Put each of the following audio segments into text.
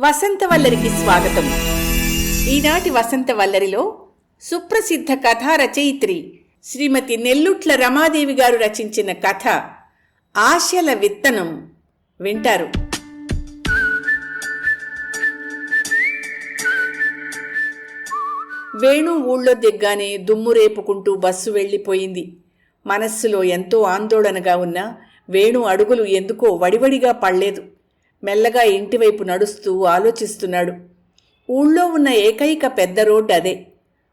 వసంత వల్లరికి స్వాగతం. ఈనాటి వసంత వల్లరిలో సుప్రసిద్ధ కథా రచయిత్రి శ్రీమతి నెల్లుట్ల రమాదేవి గారు రచించిన కథ ఆశల విత్తనం. వింటారు. వేణు ఊళ్ళో దిగ్గానే దుమ్ము రేపుకుంటూ బస్సు వెళ్ళిపోయింది. మనస్సులో ఎంతో ఆందోళనగా ఉన్న వేణు అడుగులు ఎందుకో వడివడిగా పడలేదు. మెల్లగా ఇంటివైపు నడుస్తూ ఆలోచిస్తున్నాడు. ఊళ్ళో ఉన్న ఏకైక పెద్ద రోడ్డు అదే.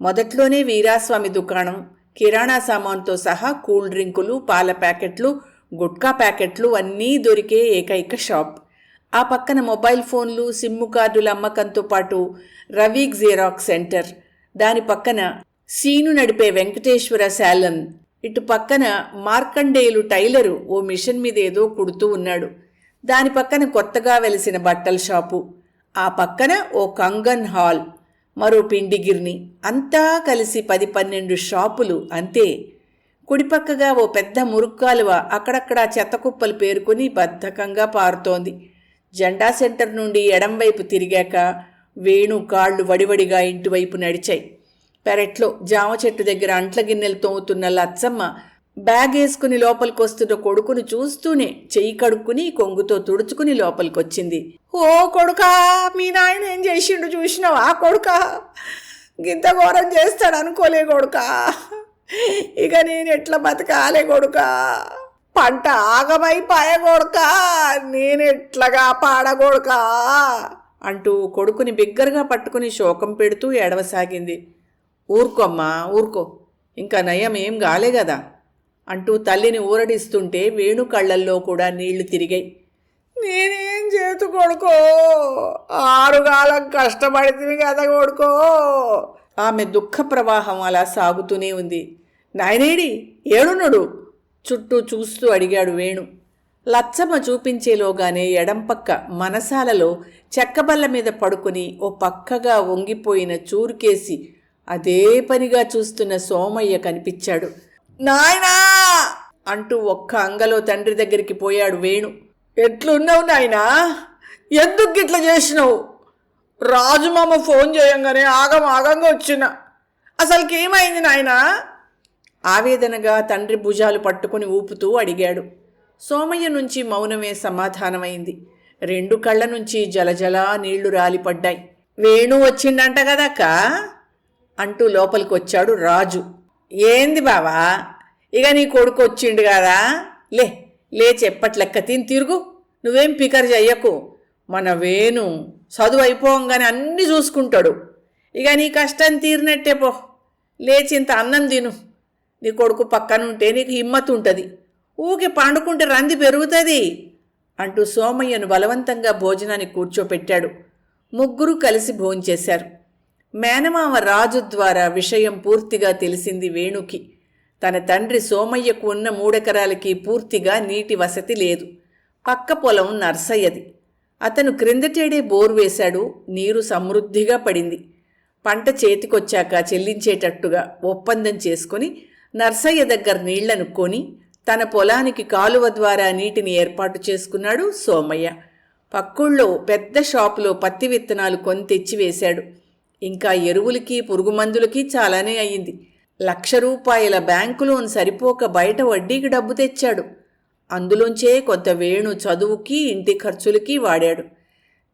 మొదట్లోనే వీరాస్వామి దుకాణం కిరాణా సామాన్తో సహా కూల్ డ్రింకులు పాల ప్యాకెట్లు గుట్కా ప్యాకెట్లు అన్నీ దొరికే ఏకైక షాప్. ఆ పక్కన మొబైల్ ఫోన్లు సిమ్ము కార్డుల అమ్మకంతో పాటు రవీక్ జీరాక్స్ సెంటర్. దాని పక్కన సీను నడిపే వెంకటేశ్వర శాలన్. ఇటు పక్కన మార్కండేయులు టైలరు ఓ మిషన్ మీద ఏదో కుడుతూ ఉన్నాడు. దాని పక్కన కొత్తగా వెలిసిన బట్టల షాపు ఆ పక్కన ఓ కంగన్ హాల్ మరో పిండిగిర్ని అంతా కలిసి పది పన్నెండు షాపులు అంతే. కుడిపక్కగా ఓ పెద్ద మురుక్కాలువ అక్కడక్కడా చెత్తకుప్పలు పేరుకొని బద్ధకంగా పారుతోంది. జెండా సెంటర్ నుండి ఎడంవైపు తిరిగాక వేణు కాళ్ళు వడివడిగా ఇంటివైపు నడిచాయి. పెరట్లో జామ చెట్టు దగ్గర అంట్ల గిన్నెలు తోముతున్న లచ్చమ్మ బ్యాగ్ వేసుకుని లోపలికొస్తున్న కొడుకును చూస్తూనే చెయ్యి కడుక్కుని కొంగుతో తుడుచుకుని లోపలికొచ్చింది. ఓ కొడుకా మీ నాయన ఏం చేసిండు చూసినావా? కొడుకా గింత ఘోరం చేస్తాడు అనుకోలే కొడుకా. ఇక నేను ఎట్లా బతకాలే కొడుకా? పంట ఆగమైపాయ కొడుకా నేనెట్లగా పాడగొడుకా అంటూ కొడుకుని బిగ్గరగా పట్టుకుని శోకం పెడుతూ ఏడవసాగింది. ఊరుకోమ్మా ఊరుకో. ఇంకా నయం ఏం కాలే కదా. అంటూ తల్లిని ఊరడిస్తుంటే వేణు కళ్ళల్లో కూడా నీళ్ళు తిరిగాయి. నేనేం చేతు కొడుకో? ఆరుగాలం కష్టపడితే కదా కొడుకో? ఆమె దుఃఖ ప్రవాహం అలా సాగుతూనే ఉంది. నాయనేడి ఏడునడు చుట్టూ చూస్తూ అడిగాడు వేణు. లచ్చమ్మ చూపించేలోగానే ఎడంపక్క మనసాలలో చెక్కబల్ల మీద పడుకుని ఓ పక్కగా వంగిపోయిన చూరుకేసి అదే పనిగా చూస్తున్న సోమయ్య కనిపించాడు. నాయనా అంటూ ఒక్క అంగలో తండ్రి దగ్గరికి పోయాడు వేణు. ఎట్లున్నావు నాయనా? ఎందుకు ఇట్లా చేసినావు? రాజుమామ ఫోన్ చేయంగానే ఆగం ఆగంగా వచ్చిన. అసలుకి ఏమైంది నాయనా? ఆవేదనగా తండ్రి భుజాలు పట్టుకుని ఊపుతూ అడిగాడు. సోమయ్య నుంచి మౌనమే సమాధానమైంది. రెండు కళ్ళ నుంచి జలజలా నీళ్ళు రాలిపడ్డాయి. వేణు వచ్చిండంట కదక్క? అంటూ లోపలికొచ్చాడు రాజు. ఏంది బావా? ఇక నీ కొడుకు వచ్చిండు కదా? లే లే చెప్పట్లెక్క తిని తిరుగు. నువ్వేం పికర్ చెయ్యకు. మన వేణు చదువు అయిపోగానే అన్నీ చూసుకుంటాడు. ఇక నీ కష్టం తీరినట్టే పో. లేచి ఇంత అన్నం తిను. నీ కొడుకు పక్కనుంటే నీకు హిమ్మత్ ఉంటుంది ఊకి పండుకుంటే రంది పెరుగుతుంది. అంటూ సోమయ్యను బలవంతంగా భోజనానికి కూర్చోపెట్టాడు. ముగ్గురు కలిసి భోంచేశారు. మేనమామ రాజు ద్వారా విషయం పూర్తిగా తెలిసింది వేణుకి. తన తండ్రి సోమయ్యకు ఉన్న మూడెకరాలకి పూర్తిగా నీటి వసతి లేదు. పక్క పొలం నర్సయ్యది. అతను క్రిందటేడే బోరు వేశాడు నీరు సమృద్ధిగా పడింది. పంట చేతికొచ్చాక చెల్లించేటట్టుగా ఒప్పందం చేసుకుని నర్సయ్య దగ్గర నీళ్ళను కొని తన పొలానికి కాలువ ద్వారా నీటిని ఏర్పాటు చేసుకున్నాడు సోమయ్య. పక్కుళ్ళో పెద్ద షాపులో పత్తి విత్తనాలు కొని తెచ్చి వేశాడు. ఇంకా ఎరువులకి పురుగుమందులకి చాలానే అయ్యింది. లక్ష రూపాయల బ్యాంకు లోన్ సరిపోక బయట వడ్డీకి డబ్బు తెచ్చాడు. అందులోంచే కొంత వేణు చదువుకి ఇంటి ఖర్చులకి వాడాడు.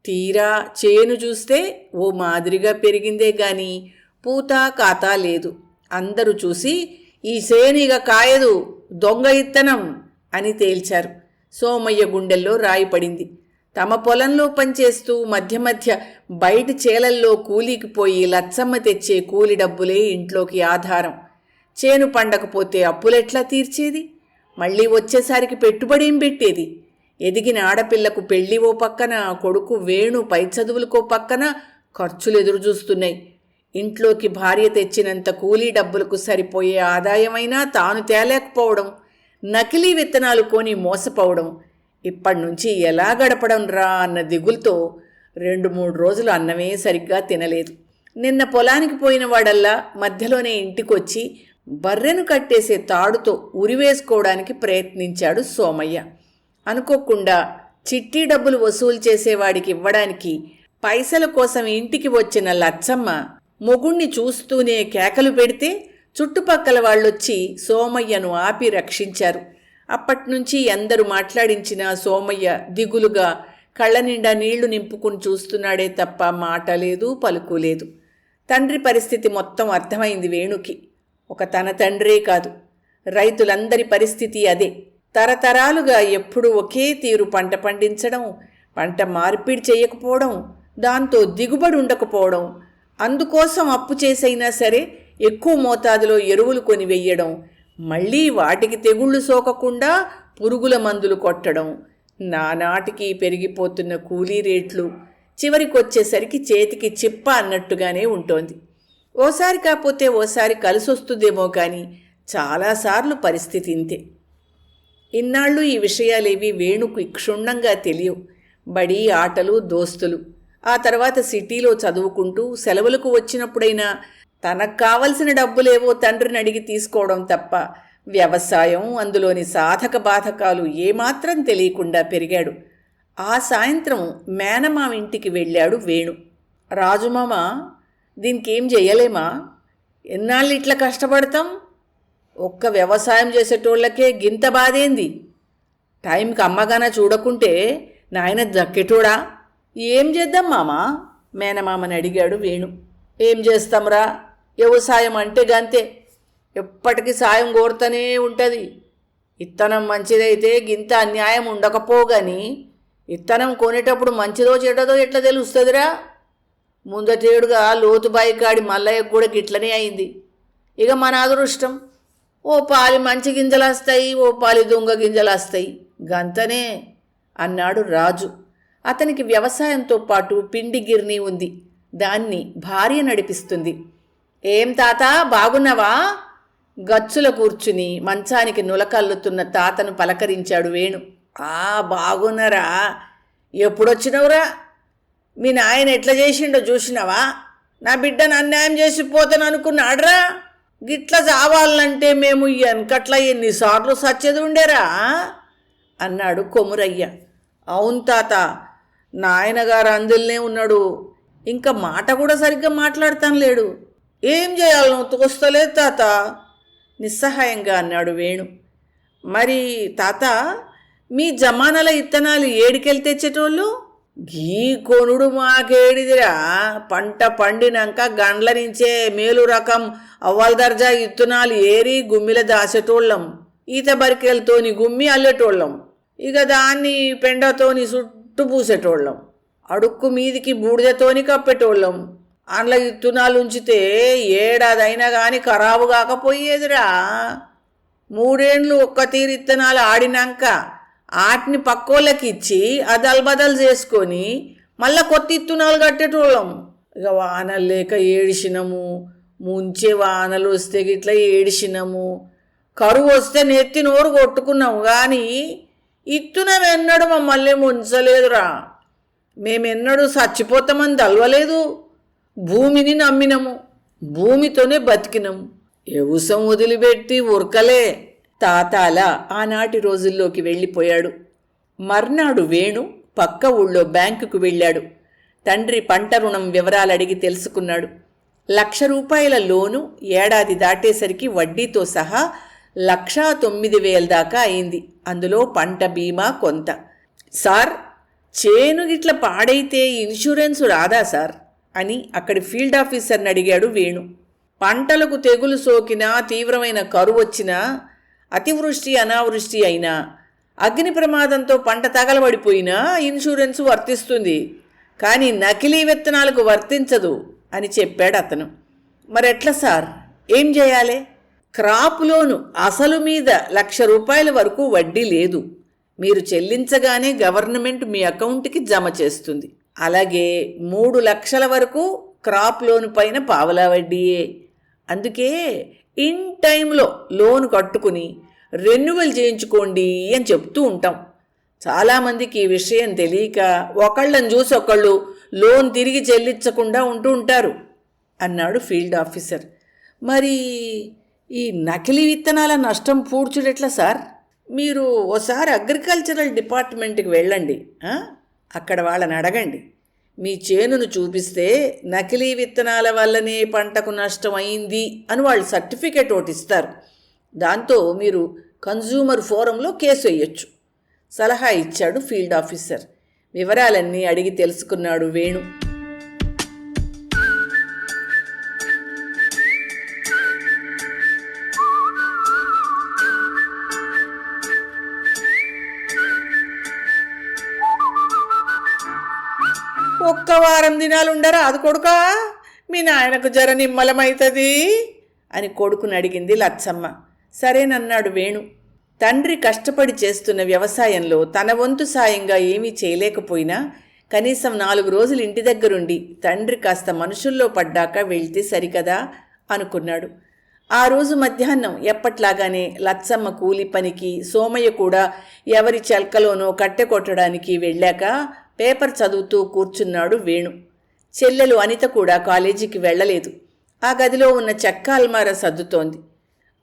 తీరా చేను చూస్తే ఓ మాదిరిగా పెరిగిందే గాని పూత కాతా లేదు. అందరూ చూసి ఈ సేనిగ కాయదు దొంగ ఇత్తనం అని తేల్చారు. సోమయ్య గుండెల్లో రాయి పడింది. తమ పొలంలో పనిచేస్తూ మధ్య మధ్య బయట చేలల్లో కూలీకి పోయి లచ్చమ్మ తెచ్చే కూలి డబ్బులే ఇంట్లోకి ఆధారం. చేను పండకపోతే అప్పులెట్లా తీర్చేది? మళ్ళీ వచ్చేసరికి పెట్టుబడి ఏం పెట్టేది? ఎదిగిన ఆడపిల్లకు పెళ్ళి ఓ పక్కన కొడుకు వేణు పై చదువులకో పక్కన ఖర్చులు ఎదురు చూస్తున్నాయి. ఇంట్లోకి భార్య తెచ్చినంత కూలీ డబ్బులకు సరిపోయే ఆదాయమైనా తాను తేలేకపోవడం నకిలీ విత్తనాలు కొని మోసపోవడం ఇప్పటి నుంచి ఎలా గడపడం రా అన్న దిగులతో రెండు మూడు రోజులు అన్నమే సరిగ్గా తినలేదు. నిన్న పొలానికి పోయిన వాడల్లా మధ్యలోనే ఇంటికొచ్చి బర్రెను కట్టేసే తాడుతో ఉరివేసుకోవడానికి ప్రయత్నించాడు సోమయ్య. అనుకోకుండా చిట్టి డబ్బులు వసూలు చేసేవాడికి ఇవ్వడానికి పైసల కోసం ఇంటికి వచ్చిన లచ్చమ్మ మొగుణ్ణి చూస్తూనే కేకలు పెడితే చుట్టుపక్కల వాళ్ళొచ్చి సోమయ్యను ఆపి రక్షించారు. అప్పట్నుంచి ఎందరు మాట్లాడించిన సోమయ్య దిగులుగా కళ్ళ నిండా నీళ్ళు నింపుకుని చూస్తున్నాడే తప్ప మాట లేదు పలుకులేదు తండ్రి పరిస్థితి మొత్తం అర్థమైంది వేణుకి. ఒక తన తండ్రే కాదు. రైతులందరి పరిస్థితి అదే. తరతరాలుగా ఎప్పుడూ ఒకే తీరు పంట పండించడం పంట మార్పిడి చేయకపోవడం దాంతో దిగుబడి ఉండకపోవడం అందుకోసం అప్పు చేసైనా సరే ఎక్కువ మోతాదులో ఎరువులు కొని వెయ్యడం మళ్ళీ వాటికి తెగుళ్ళు సోకకుండా పురుగుల మందులు కొట్టడం నానాటికి పెరిగిపోతున్న కూలీ రేట్లు చివరికొచ్చేసరికి చేతికి చిప్ప అన్నట్టుగానే ఉంటోంది. ఓసారి కాకపోతే ఓసారి కలిసొస్తుందేమో కానీ చాలాసార్లు పరిస్థితి ఇంతే. ఇన్నాళ్ళు ఈ విషయాలేవి వేణుకు క్షుణ్ణంగా తెలియవు. బడి ఆటలు దోస్తులు. ఆ తర్వాత సిటీలో చదువుకుంటూ సెలవులకు వచ్చినప్పుడైనా తనకు కావలసిన డబ్బులేవో తండ్రిని అడిగి తీసుకోవడం తప్ప వ్యవసాయం అందులోని సాధక బాధకాలు ఏమాత్రం తెలియకుండా పెరిగాడు. ఆ సాయంత్రం మేనమామ ఇంటికి వెళ్ళాడు వేణు. రాజుమామ దీనికేం చేయలేమా ఎన్నాళ్ళు ఇట్లా కష్టపడతాం? ఒక్క వ్యవసాయం చేసేటోళ్ళకే గింత బాధేంది? టైంకి అమ్మగాన చూడకుంటే నాయన దక్కేటోడా? ఏం చేద్దాం మామా? మేనమామని అడిగాడు వేణు. ఏం చేస్తాంరా? వ్యవసాయం అంటే గంతే. ఎప్పటికీ సాయం కోరుతూనే ఉంటుంది. ఇత్తనం మంచిదైతే గింత అన్యాయం ఉండకపోగాని ఇత్తనం కొనేటప్పుడు మంచిదో చెడ్డదో ఎట్లా తెలుస్తుందిరా? ముందటేడుగా లోతుబాయి కాడి మల్లయ్య కూడా గిట్లనే అయింది. ఇక మన అదృష్టం ఓ పాలి మంచి గింజలు వస్తాయి ఓ పాలి దొంగ గింజలు వస్తాయి గంతనే అన్నాడు రాజు. అతనికి వ్యవసాయంతో పాటు పిండి గిర్నీ ఉంది. దాన్ని భార్య నడిపిస్తుంది. ఏం తాత బాగున్నావా? గచ్చుల కూర్చుని మంచానికి నులకల్లుతున్న తాతను పలకరించాడు వేణు. ఆ బాగున్నారా? ఎప్పుడొచ్చినవురా? మీ నాయన ఎట్లా చేసిండో చూసినావా? నా బిడ్డను అన్యాయం చేసిపోతాను అనుకున్నాడ్రా? గిట్ల చావాలంటే మేము వెనకట్ల ఎన్నిసార్లు సచ్చేది ఉండేరా? అన్నాడు కొమురయ్య. అవును తాత నాయనగారు అందులోనే ఉన్నాడు. ఇంకా మాట కూడా సరిగ్గా మాట్లాడతాను లేడు ఏం చేయాలి తోస్తలేదు తాత. నిస్సహాయంగా అన్నాడు వేణు. మరి తాత మీ జమానాల ఇత్తనాలు ఏడికెళ్ళి తెచ్చేటోళ్ళు? గీ కొనుడు మాకేడిదిరా. పంట పండినాక గండ్ల నుంచే మేలు రకం అవ్వల దర్జా ఇత్తనాలు ఏరి గుమ్మిల దాసేటోళ్ళం. ఈత బరికెలతోని గుమ్మి అల్లేటోళ్ళం. ఇక దాన్ని పెండతోని చుట్టూ పూసేటోళ్ళం. అడుక్కు మీదికి బూడిదతోని కప్పేటోళ్ళం. అందులో విత్తనాలు ఉంచితే ఏడాదైనా కానీ ఖరాబు కాకపోయేదిరా. మూడేండ్లు ఒక్క తీరు ఇత్తనాలు ఆడినాక ఆటిని పక్కోళ్ళకి ఇచ్చి అదల్బదలు చేసుకొని మళ్ళీ కొత్త విత్తనాలు కట్టేటోళ్ళం. ఇక వానలు లేక ఏడిసినము ముంచే వానలు వస్తే గిట్లా ఏడిసినము. కరువు వస్తే నెత్తి నోరు కొట్టుకున్నాము కానీ ఇత్తునం ఎన్నడూ మమ్మల్ని ముంచలేదురా. మేమెన్నడూ చచ్చిపోతామని తలవలేదు. భూమిని నమ్మినము భూమితోనే బతికినము. ఎవసం వదిలిపెట్టి ఉరకలే తాతాల ఆనాటి రోజుల్లోకి వెళ్ళిపోయాడు. మర్నాడు వేణు పక్క ఊళ్ళో బ్యాంకుకు వెళ్ళాడు. తండ్రి పంట రుణం వివరాలు అడిగి తెలుసుకున్నాడు. లక్ష రూపాయల లోను ఏడాది దాటేసరికి వడ్డీతో సహా లక్షా తొమ్మిది వేల దాకా అయింది. అందులో పంట బీమా కొంత. సార్ చేను గిట్ల పాడైతే ఇన్సూరెన్స్ రాదా సార్? అని అక్కడి ఫీల్డ్ ఆఫీసర్ని అడిగాడు వేణు. పంటలకు తెగులు సోకినా తీవ్రమైన కరువు వచ్చినా అతివృష్టి అనావృష్టి అయినా అగ్ని ప్రమాదంతో పంట తగలబడిపోయినా ఇన్సూరెన్స్ వర్తిస్తుంది. కానీ నకిలీ విత్తనాలకు వర్తించదు అని చెప్పాడు అతను. మరెట్లా సార్? ఏం చేయాలి? క్రాప్ లోను అసలు మీద లక్ష రూపాయల వరకు వడ్డీ లేదు. మీరు చెల్లించగానే గవర్నమెంట్ మీ అకౌంట్కి జమ చేస్తుంది. అలాగే మూడు లక్షల వరకు క్రాప్ లోన్ పైన పావలా వడ్డీయే. అందుకే ఇన్ టైంలో లోన్ కట్టుకుని రెన్యువల్ చేయించుకోండి అని చెప్తూ ఉంటాం. చాలామందికి ఈ విషయం తెలియక ఒకళ్ళని చూసి ఒకళ్ళు లోన్ తిరిగి చెల్లించకుండా ఉంటూ ఉంటారు అన్నాడు ఫీల్డ్ ఆఫీసర్. మరి ఈ నకిలీ విత్తనాల నష్టం పూడ్చుడెట్లా సార్? మీరు ఓసారి అగ్రికల్చరల్ డిపార్ట్మెంట్కి వెళ్ళండి అక్కడ వాళ్ళని అడగండి. మీ చేనును చూపిస్తే నకిలీ విత్తనాల వల్లనే పంటకు నష్టం అయింది అని వాళ్ళు సర్టిఫికేట్ ఒకటి ఇస్తారు. దాంతో మీరు కన్జ్యూమర్ ఫోరంలో కేసు వేయొచ్చు. సలహా ఇచ్చాడు ఫీల్డ్ ఆఫీసర్. వివరాలన్నీ అడిగి తెలుసుకున్నాడు వేణు. ఒక్క వారం దినాలు ఉండరా? అది కొడుకా? మీ నాయనకు జ్వర నిమ్మలమైతుంది? అని కొడుకుని అడిగింది లచ్చమ్మ. సరేనన్నాడు వేణు. తండ్రి కష్టపడి చేస్తున్న వ్యవసాయంలో తన వంతు సాయంగా ఏమీ చేయలేకపోయినా కనీసం నాలుగు రోజులు ఇంటి దగ్గరుండి తండ్రి కాస్త మనుషుల్లో పడ్డాక వెళ్తే సరికదా? అనుకున్నాడు. ఆ రోజు మధ్యాహ్నం ఎప్పట్లాగానే లచ్చమ్మ కూలి పనికి సోమయ్య కూడా ఎవరి చెల్కలోనో కట్టె కొట్టడానికి వెళ్ళాక పేపర్ చదువుతూ కూర్చున్నాడు వేణు. చెల్లెలు అనిత కూడా కాలేజీకి వెళ్ళలేదు. ఆ గదిలో ఉన్న చెక్క అల్మార సర్దుతోంది.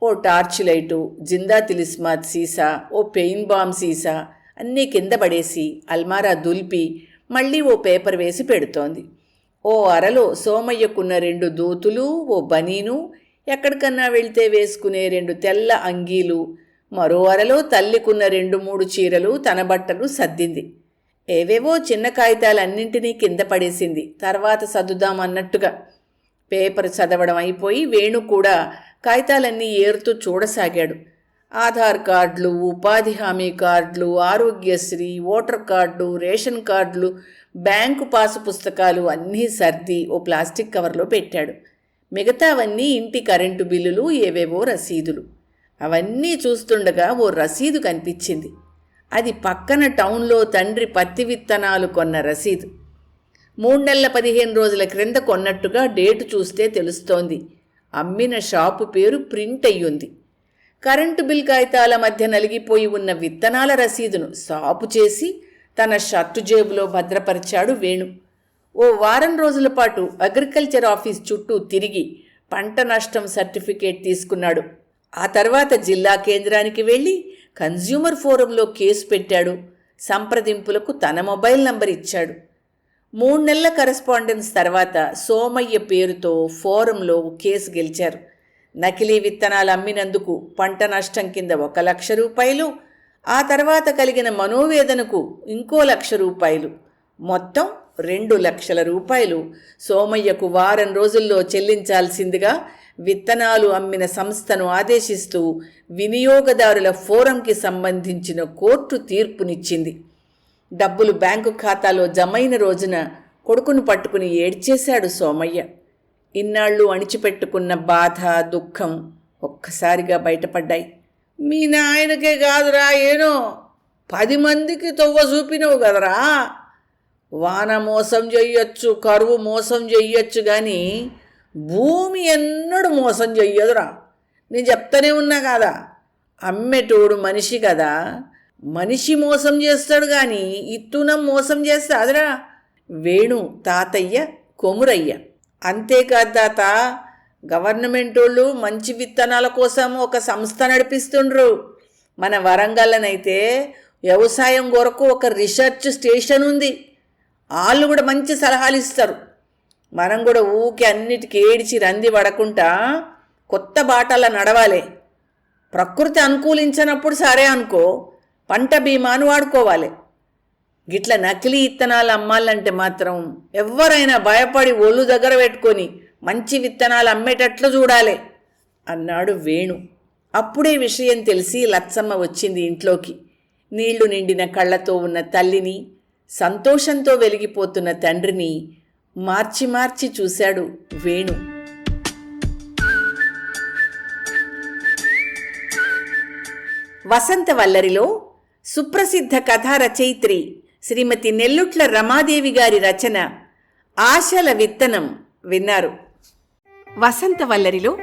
ఓ టార్చ్ లైటు జిందా తిలిస్మాత్ సీసా ఓ పెయిన్ బామ్ సీసా అన్నీ కింద పడేసి అల్మారా దులిపి మళ్ళీ ఓ పేపర్ వేసి పెడుతోంది. ఓ అరలో సోమయ్యకున్న రెండు దూతులు ఓ బనీను ఎక్కడికన్నా వెళ్తే వేసుకునే రెండు తెల్ల అంగీలు మరో అరలో తల్లికున్న రెండు మూడు చీరలు తన బట్టలు సర్దింది. ఏవేవో చిన్న కాగితాలన్నింటినీ కింద పడేసింది. తర్వాత సర్దుదామన్నట్టుగా పేపర్ చదవడం అయిపోయి వేణు కూడా కాగితాలన్నీ ఏరుతూ చూడసాగాడు. ఆధార్ కార్డులు ఉపాధి హామీ కార్డులు ఆరోగ్యశ్రీ ఓటర్ కార్డు రేషన్ కార్డులు బ్యాంకు పాసు పుస్తకాలు అన్నీ సర్ది ఓ ప్లాస్టిక్ కవర్లో పెట్టాడు. మిగతావన్నీ ఇంటి కరెంటు బిల్లులు ఏవేవో రసీదులు. అవన్నీ చూస్తుండగా ఓ రసీదు కనిపించింది. అది పక్కన టౌన్లో తండ్రి పత్తి విత్తనాలు కొన్న రసీదు. మూడు నెలల పదిహేను రోజుల క్రింద కొన్నట్టుగా డేటు చూస్తే తెలుస్తోంది. అమ్మిన షాపు పేరు ప్రింట్ అయ్యుంది. కరెంటు బిల్ కాగితాల మధ్య నలిగిపోయి ఉన్న విత్తనాల రసీదును సాపు చేసి తన షర్టు జేబులో భద్రపరిచాడు వేణు. ఓ వారం రోజుల పాటు అగ్రికల్చర్ ఆఫీస్ చుట్టూ తిరిగి పంట నష్టం సర్టిఫికేట్ తీసుకున్నాడు. ఆ తర్వాత జిల్లా కేంద్రానికి వెళ్ళి కన్జ్యూమర్ ఫోరంలో కేసు పెట్టాడు. సంప్రదింపులకు తన మొబైల్ నంబర్ ఇచ్చాడు. మూడు నెలల కరెస్పాండెన్స్ తర్వాత సోమయ్య పేరుతో ఫోరంలో కేసు గెలిచారు. నకిలీ విత్తనాలు అమ్మినందుకు పంట నష్టం కింద ఒక లక్ష రూపాయలు ఆ తర్వాత కలిగిన మనోవేదనకు ఇంకో లక్ష రూపాయలు మొత్తం రెండు లక్షల రూపాయలు సోమయ్యకు వారం రోజుల్లో చెల్లించాల్సిందిగా విత్తనాలు అమ్మిన సంస్థను ఆదేశిస్తూ వినియోగదారుల ఫోరంకి సంబంధించిన కోర్టు తీర్పునిచ్చింది. డబ్బులు బ్యాంకు ఖాతాలో జమైన రోజున కొడుకును పట్టుకుని ఏడ్చేశాడు సోమయ్య. ఇన్నాళ్ళు అణిచిపెట్టుకున్న బాధ దుఃఖం ఒక్కసారిగా బయటపడ్డాయి. మీ నాయనకే కాదురా ఏనో పది మందికి తొవ్వ చూపినవు కదరా. వాన మోసం చెయ్యొచ్చు కరువు మోసం చెయ్యొచ్చు కానీ భూమి ఎన్నడూ మోసం చెయ్యదురా. నేను చెప్తానే ఉన్నా కదా? అమ్మేటోడు మనిషి కదా. మనిషి మోసం చేస్తాడు కానీ ఇత్తునం మోసం చేస్తాదిరా. వేణు తాతయ్య కొమురయ్య. అంతేకాదు తాత. గవర్నమెంట్ వాళ్ళు మంచి విత్తనాల కోసం ఒక సంస్థ నడిపిస్తుండ్రు. మన వరంగల్లనైతే వ్యవసాయం కొరకు ఒక రీసెర్చ్ స్టేషన్ ఉంది. వాళ్ళు కూడా మంచి సలహాలు ఇస్తారు మనం కూడా ఊకి అన్నిటికీ ఏడిచి రంది పడకుండా కొత్త బాటల నడవాలి. ప్రకృతి అనుకూలించినప్పుడు సరే అనుకో పంట బీమాను వాడుకోవాలి. గిట్ల నకిలీ విత్తనాలు అమ్మాలంటే మాత్రం ఎవరైనా భయపడి ఒళ్ళు దగ్గర పెట్టుకొని మంచి విత్తనాలు అమ్మేటట్లు చూడాలి అన్నాడు వేణు. అప్పుడే విషయం తెలిసి లచ్చమ్మ వచ్చింది ఇంట్లోకి. నీళ్ళు నిండిన కళ్ళతో ఉన్న తల్లిని సంతోషంతో వెలిగిపోతున్న తండ్రిని మార్చి మార్చి చూశాడు వేణు. వసంత వల్లరిలో సుప్రసిద్ధ కథా రచయిత్రి శ్రీమతి నెల్లుట్ల రమాదేవి గారి రచన ఆశల విత్తనం విన్నారు. వసంత వల్లరిలో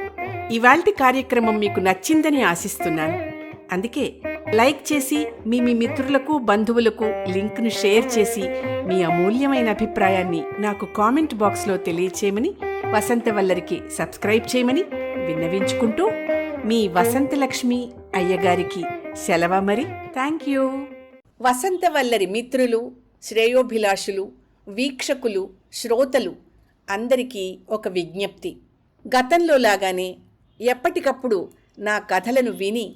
ఇవాల్టి కార్యక్రమం మీకు నచ్చిందని ఆశిస్తున్నాను. అందుకే లైక్ చేసి మీ మీ మిత్రులకు బంధువులకు లింక్ను షేర్ చేసి మీ అమూల్యమైన అభిప్రాయాన్ని నాకు కామెంట్ బాక్స్లో తెలియచేయమని వసంత వల్లరికి సబ్స్క్రైబ్ చేయమని విన్నవించుకుంటూ మీ వసంతలక్ష్మి అయ్యగారికి సెలవ మరి. Thank you. వసంత వల్లరి మిత్రులు శ్రేయోభిలాషులు వీక్షకులు శ్రోతలు అందరికీ ఒక విజ్ఞప్తి. గతంలో లాగానే ఎప్పటికప్పుడు నా కథలను విని